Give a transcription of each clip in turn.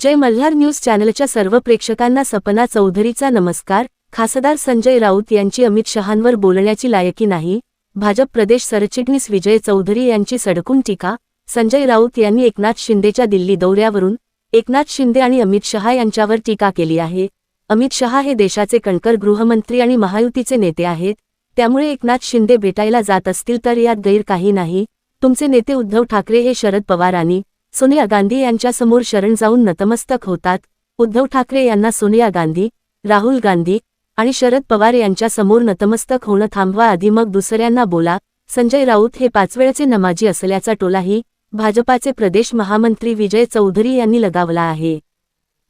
जय Malhar news चॅनलच्या सर्व प्रेक्षकांना सपना चौधरीचा नमस्कार. खासदार संजय राऊत यांची अमित शहांवर बोलण्याची लायकी नाही. भाजप प्रदेश सरचिटणीस विजय चौधरी यांची सडकून टीका. संजय राऊत यांनी एकनाथ शिंदेच्या दिल्ली दौऱ्यावरून एकनाथ शिंदे आणि अमित शहा यांच्यावर टीका केली आहे. अमित शहा हे देशाचे कणकर गृहमंत्री आणि महायुतीचे नेते आहेत. त्यामुळे एकनाथ शिंदे भेटायला जात असतील तर यात गैर काही नाही. तुमचे नेते उद्धव ठाकरे हे शरद पवार आणि सोनिया गांधी यांच्यासमोर शरण जाऊन नतमस्तक होतात. उद्धव ठाकरे यांना सोनिया गांधी राहुल गांधी आणि शरद पवार यांच्यासमोर नतमस्तक होणं थांबवा आधी मग दुसऱ्यांना बोला. संजय राऊत हे पाचवेळचे नमाजी असल्याचा टोलाही भाजपाचे प्रदेश महामंत्री विजय चौधरी यांनी लगावला आहे.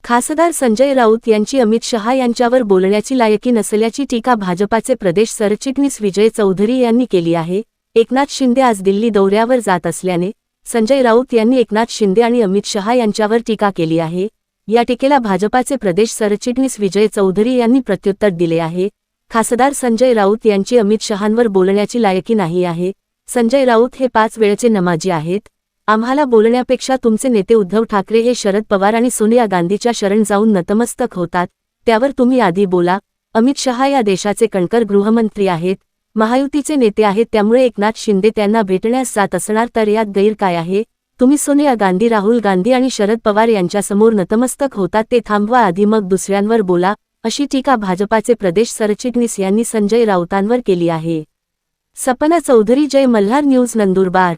खासदार संजय राऊत यांची अमित शहा यांच्यावर बोलण्याची लायकी नसल्याची टीका भाजपाचे प्रदेश सरचिटणीस विजय चौधरी यांनी केली आहे. एकनाथ शिंदे आज दिल्ली दौऱ्यावर जात असल्याने संजय राऊत यांनी एकनाथ शिंदे आणि अमित शहा यांच्यावर टीका केली आहे. या टीकेला भाजपाचे प्रदेश सरचिटणीस विजय चौधरी यांनी प्रत्युत्तर दिले आहे. खासदार संजय राऊत यांची अमित शहांवर बोलण्याची लायकी नाही आहे. संजय राऊत हे पाच वेळचे नमाजी आहेत. आम्हाला बोलण्यापेक्षा तुमचे नेते उद्धव ठाकरे हे शरद पवार आणि सोनिया गांधीच्या शरण जाऊन नतमस्तक होतात. त्यावर तुम्ही आधी बोला. अमित शहा या देशाचे कणकर गृहमंत्री आहेत. महायुतीचे नेते आहेत त्यामुळे एकनाथ शिंदे त्यांना भेटण्यास जात असणार तर यात गैर काय आहे? तुम्ही सोनिया गांधी राहुल गांधी आणि शरद पवार यांच्यासमोर नतमस्तक होतात ते थांबवा आधी मग दुसऱ्यांवर बोला अशी टीका भाजपाचे प्रदेश सरचिटणीस यांनी संजय राऊतांवर केली आहे. सपना चौधरी जय मल्हार न्यूज नंदुरबार.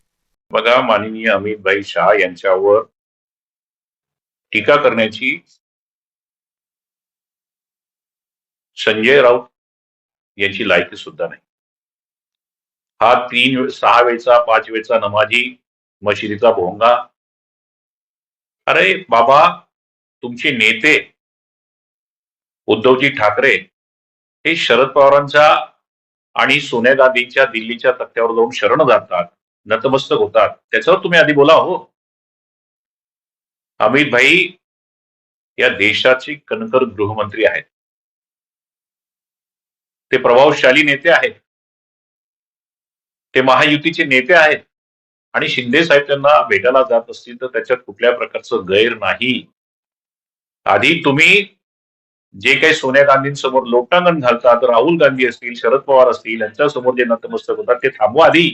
बघा माननीय अमितभाई शहा यांच्यावर टीका करण्याची संजय राऊत यांची लायकी सुद्धा नाही. हा तीन सहा वेळचा पाच वेळचा नमाजी मशिदीचा भोंगा. अरे बाबा तुमचे नेते उद्धवजी ठाकरे हे शरद पवारांच्या आणि सोनिया गांधींच्या दिल्लीच्या तथ्यावर जाऊन शरण जातात नतमस्तक होतात. त्याच्यावर तुम्ही आधी बोला हो. अमित भाई या देशाचे कणकर गृहमंत्री आहेत. ते प्रभावशाली नेते आहेत. ते महायुतीचे नेते आहेत. आणि शिंदे साहेब त्यांना भेटायला जात असतील तर त्याच्यात कुठल्या प्रकारचं गैर नाही. आधी तुम्ही जे काही सोनिया गांधींसमोर लोटांगण घालता तर राहुल गांधी असतील शरद पवार असतील यांच्यासमोर जे नतमस्तक होतात ते थांबवा आधी.